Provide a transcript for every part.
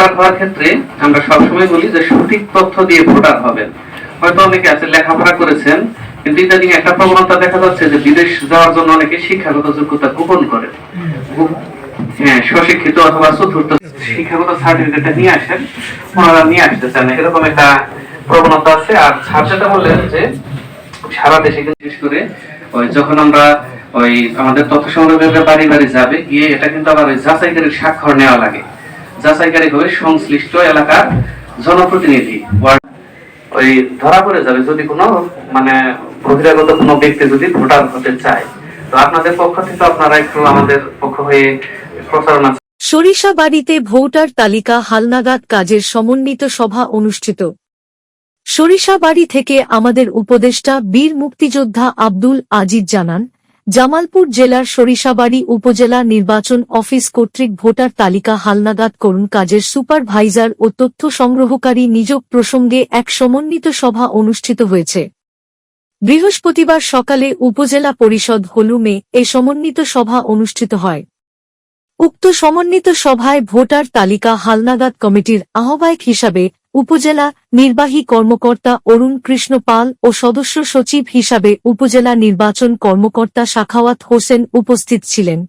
Voter হওয়ার ক্ষেত্রে আমরা সবসময় বলি যে সঠিক তথ্য দিয়ে ভোটার হবেন। হয়তো অনেকে আছে, লেখাপড়া করেছেন, কিন্তু ইদানিং একটা প্রবণতা দেখা যাচ্ছে যে বিদেশ যাওয়ার জন্য অনেকে শিক্ষাগত যোগ্যতা গোপন করে। হ্যাঁ স্বশিক্ষিত অথবা চতুর্থ শিক্ষাগত সার্টিফিকেটটা নিয়ে আসেন, ওনারা নিয়ে আসতে চান। এরকম একটা প্রবণতা আছে। আর স্যার যেটা বললেন যে সারা দেশে বিশেষ করে ওই যখন আমরা ওই আমাদের তথ্য সংগ্রহ বিভাগের বাড়ি বাড়ি যাবে, গিয়ে এটা কিন্তু আবার ওই যাচাইকারীর স্বাক্ষর নেওয়া লাগে। যাচাইকারী হবে সংশ্লিষ্ট এলাকার জনপ্রতিনিধি। ওই ধরা পড়ে যাবে যদি কোনো মানে বহিরাগত কোনো ব্যক্তি যদি ভোটার হতে চায়। তো আপনাদের পক্ষ থেকে আপনারা একটু আমাদের পক্ষ হয়ে প্রচারণা সরিষাবাড়িতে ভোটার তালিকা হালনাগাদ কাজের সমন্বিত সভা অনুষ্ঠিত। সরিষাবাড়ি থেকে আমাদের উপদেষ্টা বীর মুক্তিযোদ্ধা আব্দুল আজিজ জানান জামালপুর জেলার সরিষাবাড়ি উপজেলা নির্বাচন অফিস কর্তৃক ভোটার তালিকা হালনাগাদ করুন কাজের সুপারভাইজার ও তথ্য সংগ্রহকারী নিযোগ প্রসঙ্গে এক সমন্বিত সভা অনুষ্ঠিত হয়েছে। বৃহস্পতিবার সকালে উপজেলা পরিষদ হলুমে এ সমন্বিত সভা অনুষ্ঠিত হয়। উক্ত সমন্বিত সভায় ভোটার তালিকা হালনাগাদ কমিটির আহ্বায়ক হিসাবে উপজেলা নির্বাহী কর্মকর্তা অরুণ কৃষ্ণ পাল ও সদস্য সচিব হিসাবে উপজেলা নির্বাচন কর্মকর্তা শাখাওয়াত হোসেন উপস্থিত ছিলেন।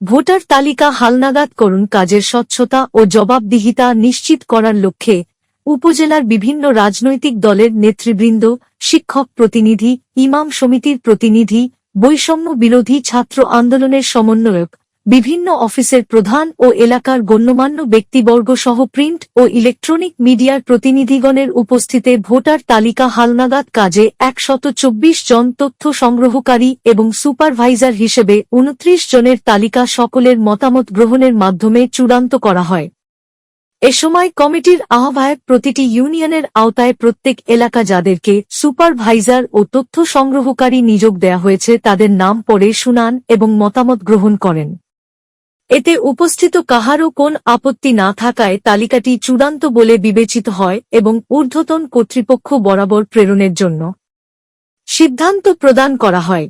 ভোটার তালিকা হালনাগাদ করুন কাজের স্বচ্ছতা ও জবাবদিহিতা নিশ্চিত করার লক্ষ্যে উপজেলার বিভিন্ন রাজনৈতিক দলের নেতৃবৃন্দ, শিক্ষক প্রতিনিধি, ইমাম সমিতির প্রতিনিধি, বৈষম্য বিরোধী ছাত্র আন্দোলনের সমন্বয়ক বিভিন্ন অফিসের প্রধান ও এলাকার গণ্যমান্য ব্যক্তিবর্গ সহ প্রিন্ট ও ইলেকট্রনিক মিডিয়ার প্রতিনিধিগণের উপস্থিতে ভোটার তালিকা হালনাগাদ কাজে একশত চব্বিশ জন তথ্য সংগ্রহকারী এবং সুপারভাইজার হিসেবে উনত্রিশ জনের তালিকা সকলের মতামত গ্রহণের মাধ্যমে চূড়ান্ত করা হয়। এ সময় কমিটির আহ্বায়ক প্রতিটি ইউনিয়নের আওতায় প্রত্যেক এলাকা যাদেরকে সুপারভাইজার ও তথ্য সংগ্রহকারী নিযোগ দেয়া হয়েছে তাদের নাম পড়ে শুনান এবং মতামত গ্রহণ করেন। এতে উপস্থিত কাহারও কোন আপত্তি না থাকায় তালিকাটি চূড়ান্ত বলে বিবেচিত হয় এবং ঊর্ধ্বতন কর্তৃপক্ষ বরাবর প্রেরণের জন্য সিদ্ধান্ত প্রদান করা হয়।